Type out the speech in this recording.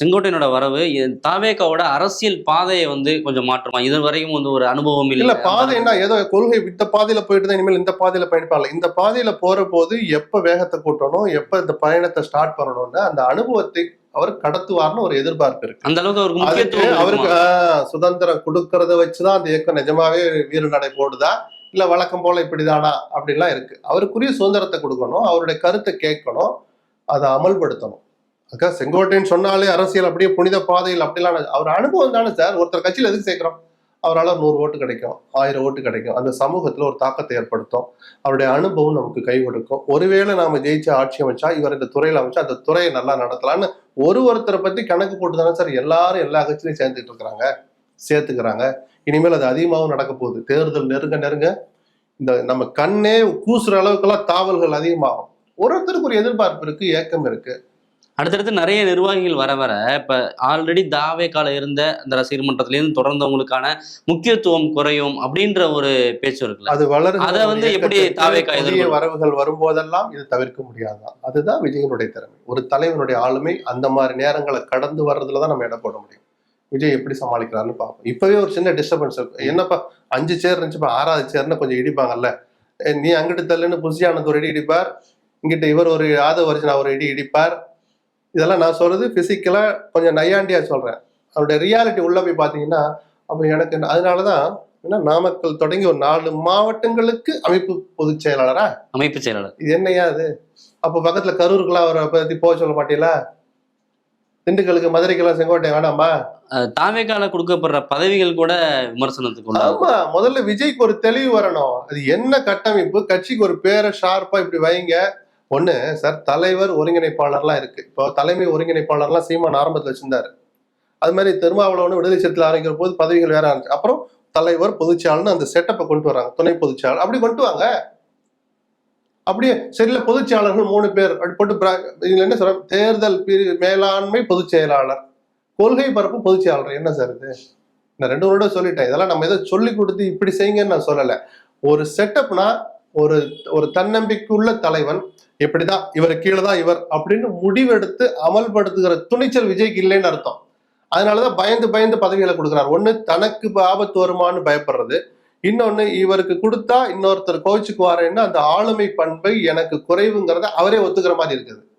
செங்கோட்டையனோட வரவு தாவேக்காவோட அரசியல் பாதையை வந்து கொஞ்சம் மாற்றுமா? இது வரைக்கும் வந்து ஒரு அனுபவம் இல்ல. இல்லை பாதைன்னா ஏதோ கொள்கை இந்த பாதையில போயிட்டு தான் இனிமேல் இந்த பாதையில பயணிப்பாங்க இந்த பாதையில போற போது எப்ப வேகத்தை கூட்டணும்? எப்ப இந்த பயணத்தை ஸ்டார்ட் பண்ணணும்னு அந்த அனுபவத்தை அவர் கடத்துவார்னு ஒரு எதிர்பார்ப்பு இருக்கு. அந்த அளவுக்கு அவருக்கு முக்கியத்துவம் அவருக்கு சுதந்திரம் கொடுக்கறத வச்சுதான் அந்த இயக்கம் நிஜமாவே வீறு நடை போடுதா? இல்ல வழக்கம் போல இப்படிதானா? அப்படிலாம் இருக்கு. அவருக்குரிய சுதந்திரத்தை கொடுக்கணும். அவருடைய கருத்தை கேட்கணும். அதை அமல்படுத்தணும். அக்கா செங்கோட்டைன்னு சொன்னாலே அரசியல் அப்படியே புனித பாதையில் அப்படிலாம் அவர் அனுபவம் தானே சார்? ஒருத்தர் கட்சியில் எதுக்கு சேர்க்குறோம்? அவரால் நூறு ஓட்டு கிடைக்கும் ஆயிரம் ஓட்டு கிடைக்கும். அந்த சமூகத்தில் ஒரு தாக்கத்தை ஏற்படுத்தும். அவருடைய அனுபவம் நமக்கு கை கொடுக்கும். ஒருவேளை நாம ஜெயிச்சு ஆட்சி அமைச்சா இவர் இந்த துறையில் அமைச்சா அந்த துறையை நல்லா நடத்தலாம்னு ஒரு ஒருத்தரை பத்தி கணக்கு போட்டு தானே சார் எல்லாரும் எல்லா கட்சியிலையும் சேர்ந்துட்டு இருக்கிறாங்க சேர்த்துக்கிறாங்க. இனிமேல் அது அதிகமாகவும் நடக்க போகுது. தேர்தல் நெருங்க நெருங்க இந்த நம்ம கண்ணே கூசுற அளவுக்கெல்லாம் தாவல்கள் அதிகமாகும். ஒரு ஒருத்தருக்கு ஒரு எதிர்பார்ப்பு இருக்கு ஏக்கம் இருக்குது அடுத்தடுத்து நிறைய நிர்வாகிகள் வர வர இப்ப ஆல்ரெடி தாவேக்கால இருந்த அந்த ரசிகர் மன்றத்திலேருந்து தொடர்ந்தவங்களுக்கான முக்கியத்துவம் குறையும் அப்படின்ற ஒரு பேச்சு இருக்குல்ல. அது வளர்கிற அதை வந்து எப்படி தாவேக்கா புதிய? வரவுகள் வரும்போதெல்லாம் இது தவிர்க்க முடியாதுதான் அதுதான் விஜயனுடைய திறமை. ஒரு தலைவனுடைய ஆளுமை அந்த மாதிரி நேரங்களை கடந்து வர்றதுல தான் நம்ம இடம் போட முடியும். விஜய் எப்படி சமாளிக்கிறாருன்னு பார்ப்போம். இப்பவே ஒரு சின்ன டிஸ்டர்பன்ஸ் இருக்கு. என்னப்பா அஞ்சு சேர் இருந்துச்சுப்பா ஆறாவது சேர்னு கொஞ்சம் இடிப்பாங்கல்ல. நீ அங்கிட்டு தள்ளுன்னு புசியானது ஒரு இடி இடிப்பார். இங்கிட்ட இவர் ஒரு ஆதவ வர்ஜனா ஒரு இடி இடிப்பார். இதெல்லாம் நான் சொல்றது பிசிக்கலா கொஞ்சம் நையாண்டியா சொல்றேன். அவருடைய ரியாலிட்டி உள்ள போய் பாத்தீங்கன்னா அப்ப எனக்கு என்ன- அதனாலதான் ஏன்னா நாமக்கல் தொடங்கி ஒரு நாலு மாவட்டங்களுக்கு அமைப்பு பொதுச் செயலாளரா? அமைப்பு செயலாளர். இது என்னையா அது? அப்ப பக்கத்துல கரூருக்குலாம் அவரை பத்தி போக சொல்ல மாட்டீங்களா? திண்டுக்கலுக்கு மதுரைக்கெல்லாம் செங்கோட்டை வேணாமா? தாவேக்கால கொடுக்கப்படுற பதவிகள் கூட விமர்சனத்துக்கு ஆமா முதல்ல விஜய்க்கு ஒரு தெளிவு வரணும். அது என்ன கட்டமைப்பு கட்சிக்கு ஒரு பேரை ஷார்ப்பா இப்படி வைங்க. ஒன்று சார் தலைவர் ஒருங்கிணைப்பாளர்லாம் இருக்கு. இப்போ தலைமை ஒருங்கிணைப்பாளர்லாம் சீமான் ஆரம்பத்தில் வச்சிருந்தாரு. அது மாதிரி திருமாவளவன் விடுதலை சிறுத்தையில் ஆரம்பிக்கிற போது பதவிகள் வேற ஆரம்பிச்சு அப்புறம் தலைவர் பொதுச்சாளர்னு அந்த செட்டப்பை கொண்டு வராங்க. துணை பொதுச்சாளர் அப்படி கொண்டு வாங்க. அப்படியே சரியில்ல பொதுச்செயலாளர்கள் மூணு பேர். அப்படி போட்டு இதுல என்ன சொல்ற தேர்தல் பிரி மேலாண்மை பொதுச் செயலாளர் கொள்கை பரப்பு பொதுச் செயலாளர் என்ன சார் இது? நான் ரெண்டு வருடம் சொல்லிட்டேன். இதெல்லாம் நம்ம எதை சொல்லி கொடுத்து இப்படி செய்யுங்கன்னு நான் சொல்லலை. ஒரு செட்டப்னா ஒரு ஒரு தன்னம்பிக்கையுள்ள தலைவன். இப்படிதான் இவர் கீழே தான் இவர் அப்படின்னு முடிவெடுத்து அமல்படுத்துகிற துணிச்சல் விஜய்க்கு இல்லைன்னு அர்த்தம். அதனாலதான் பயந்து பயந்து பதவிகளை கொடுக்குறாரு. ஒண்ணு தனக்கு ஆபத்து வருமான்னு பயப்படுறது. இன்னொன்னு இவருக்கு கொடுத்தா இன்னொருத்தர் கோவிச்சுக்குவாருன்னு அந்த ஆளுமை பண்பை எனக்கு குறைவுங்கிறத அவரே ஒத்துக்கிற மாதிரி இருக்குது.